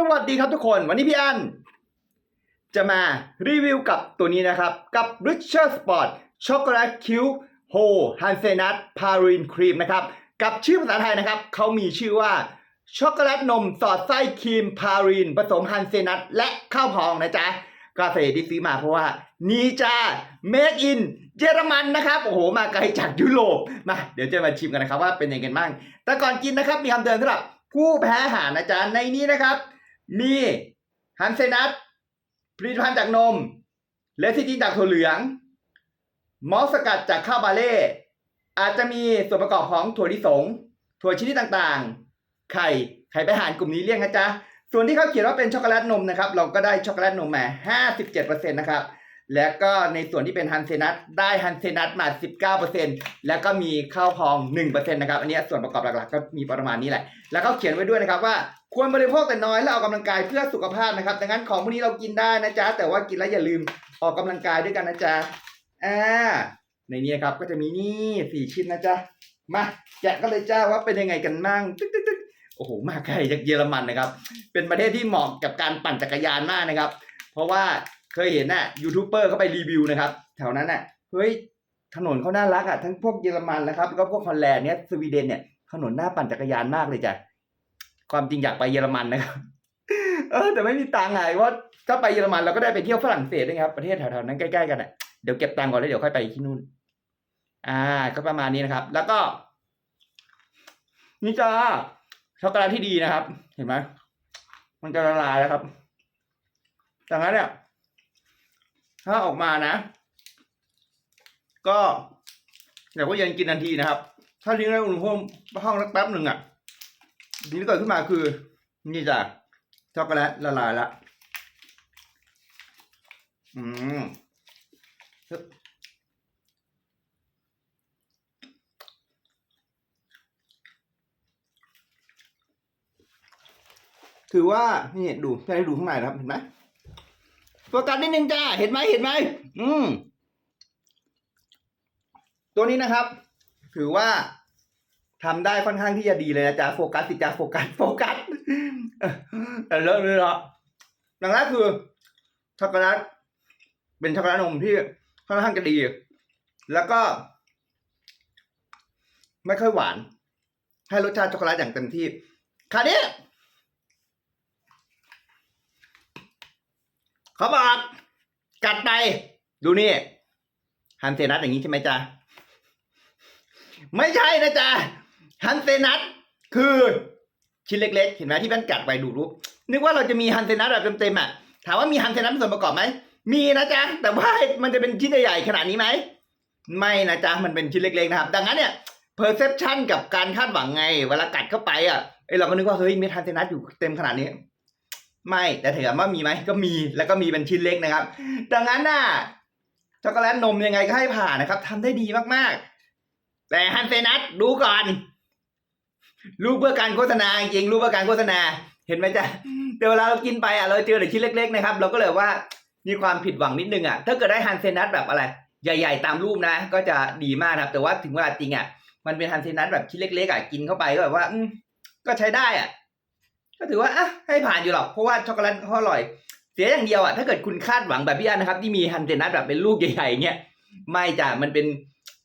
สวัสดีครับทุกคน วันนี้พี่อัน จะมารีวิวกับตัวนี้นะครับ กับ Richard Sport Chocolate Cube Ho Hazelnut Praline Cream นะครับ กับชื่อภาษาไทยนะครับ เขามีชื่อว่า ช็อกโกแลตนมสอดไส้ครีมพารีนผสมฮันเซนัทและข้าวพองนะจ๊ะกาแฟที่ซื้อมาเพราะว่า นี่จ้า Made in เยอรมันนะครับ โอ้โห มาไกลจากยุโรปมา เดี๋ยวจะมาชิมกันนะครับว่าเป็นยังไงกันบ้าง แต่ก่อนกินนะครับมีคำเตือนสำหรับผู้แพ้อาหารนะจ๊ะในนี้นะครับ มีฮันเซนัทผลิตภัณฑ์จากนม เลซิจินจากถั่วเหลือง มอสสกัดจากข้าวบาเล่ อาจจะมีส่วนประกอบของถั่วลิสง ถั่วชนิดต่างๆ ไข่ ไข่ไปหารกลุ่มนี้เรียกนะจ๊ะ ส่วนที่เขาเขียนว่าเป็นช็อกโกแลตนมนะครับ เราก็ได้ช็อกโกแลตนมมา 57%นะครับ แล้วก็ในส่วนที่เป็นฮันเซนัทได้ฮันเซนัทมา 19%แล้วก็มีข้าวพอง 1%นะครับอันนี้ส่วนประกอบหลักๆ ก็มีประมาณนี้แหละ แล้วเขาเขียนไว้ด้วยนะครับว่าควรบริโภคแต่น้อยและออกกำลังกายเพื่อสุขภาพนะครับดังนั้นของพวกนี้เรากินได้นะจ๊ะแต่ว่ากินแล้วอย่าลืมออกกำลังกายด้วยกันนะจ๊ะอ่าในนี้นะครับก็จะมีนี่สี่ชิ้นนะจ๊ะมาแกะกันเลยจ้าว่าเป็นยังไงกันมั่งตึ๊กตึ๊กตึ๊กโอ้โหมาไกลจากเยอรมันนะครับ เป็นประเทศที่เหมาะกับการปั่นจักรยานมากนะครับ เพราะว่า เคยเห็นน่ะยูทูบเบอร์เขาไปรีวิวนะครับ แถวนั้นน่ะเฮ้ยถนนเขาน่ารักอะทั้งพวกเยอรมันนะครับแล้วก็พวกฮอลแลนด์เนี่ยสวีเดนเนี่ยถนนหน้าปั่นจักรยานมากเลยจ้ะความจริงอยากไปเยอรมันนะครับเออแต่ไม่มีตังค์ไงว่าถ้าไปเยอรมันเราก็ได้ไปเที่ยวฝรั่งเศสด้ครับประเทศแถวๆนั้นใกล้ๆกันอะเดี๋ยวเก็บตังค์ก่อนแล้วเดี๋ยวค่อยไปที่นู่น อ่า ก็ประมาณนี้นะครับ แล้วก็ นี่จ้าช็อกโกแลตที่ดีนะครับ เห็นไหมมันจะละลายแล้วครับดังนั้นเนี่ย ถ้าออกมานะ ก็เดี๋ยวก็เย็นกินทันทีนะครับ ถ้าทิ้งไว้อุณหภูมิห้องสักแป๊บหนึ่งอะทีนี้เกิดขึ้นมาคือ นี่จ้ะช็อกโกแลตละลายละอืมถือว่า นี่ดูให้ดูข้างในนะครับ เห็นไหม โฟกัสนิดนึงจ้า เห็นไหมเห็นไหมอืม ตัวนี้นะครับ ถือว่าทำได้ค่อนข้างที่จะดีเลยนะจ๊ะโฟกัสสิจ้าโฟกัสโฟกัสแต่เลิกเลยเหรอดังนั้นคือช็อกโกแลตเป็นช็อกโกแลตนมที่ค่อนข้างจะดี แล้วก็ ไม่ค่อยหวาน ให้รสชาติช็อกโกแลตอย่างเต็มที่คราวนี้ เขาบอกกัดไป ดูนี่ฮันเซนัทอย่างนี้ใช่ไหมจ๊ะ ไม่ใช่นะจ๊ะฮันเซนัทคือชิ้นเล็ก ๆ เห็นไหมที่มันกัดไปดูรูปนึกว่าเราจะมีฮันเซนัทแบบเต็มๆอะถามว่ามีฮันเซนัทส่วนประกอบไหมมีนะจ๊ะแต่ว่ามันจะเป็นชิ้นใหญ่ๆขนาดนี้ไหมไม่นะจ๊ะมันเป็นชิ้นเล็กๆนะครับ ดังนั้นเนี่ย perception กับการคาดหวังไง เวลากัดเข้าไปอะเอ้เราก็นึกว่าเฮ้ยมีฮันเซนัทอยู่เต็มขนาดนี้ ไม่แต่ถามว่ามีไหมก็มีแล้วก็มีเป็นชิ้นเล็กนะครับ ดังนั้นน่ะช็อกโกแลตนมยังไงก็ให้ผ่านนะครับทำได้ดีมากๆ แต่ฮันเซนัทดูก่อนรู้เพื่อการโฆษณาจริงรู้เพื่อการโฆษณา เห็นไหมจ๊ะแต่เวลาเรากินไปอะเราเจอแต่ชิ้นเล็ก ๆ นะครับ เราก็เลยว่ามีความผิดหวังนิดนึงอะถ้าเกิดได้ฮันเซนัทแบบอะไร ใหญ่ ๆ ตามรูปนะ ก็จะดีมากนะครับ แต่ว่าถึงเวลาจริงอะมันเป็นฮันเซนัทแบบชิ้นเล็กๆอะกินเข้าไปก็แบบว่าก็ใช้ได้อะ ก็ถือว่าอะให้ผ่านอยู่หรอก เพราะว่าช็อกโกแลตเขาอร่อย เสียอย่างเดียวอะถ้าเกิดคุณคาดหวังแบบพี่อันนะครับ ที่มีฮันเดนัทแบบเป็นลูกใหญ่ๆเงี้ยไม่จ้ะมันเป็น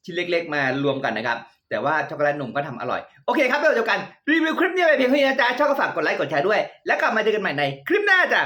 ชิ้นเล็ก ๆ มารวมกันนะครับ แต่ว่าช็อกโกแลตนมก็ทำอร่อย โอเคครับเดี๋ยวเจอกันรีวิวคลิปนี้ไปเพียงเท่านี้นะจ๊ะชอบก็ฝากกดไลค์กดแชร์ด้วย แล้วกลับมาเจอกันใหม่ในคลิปหน้าจ้ะ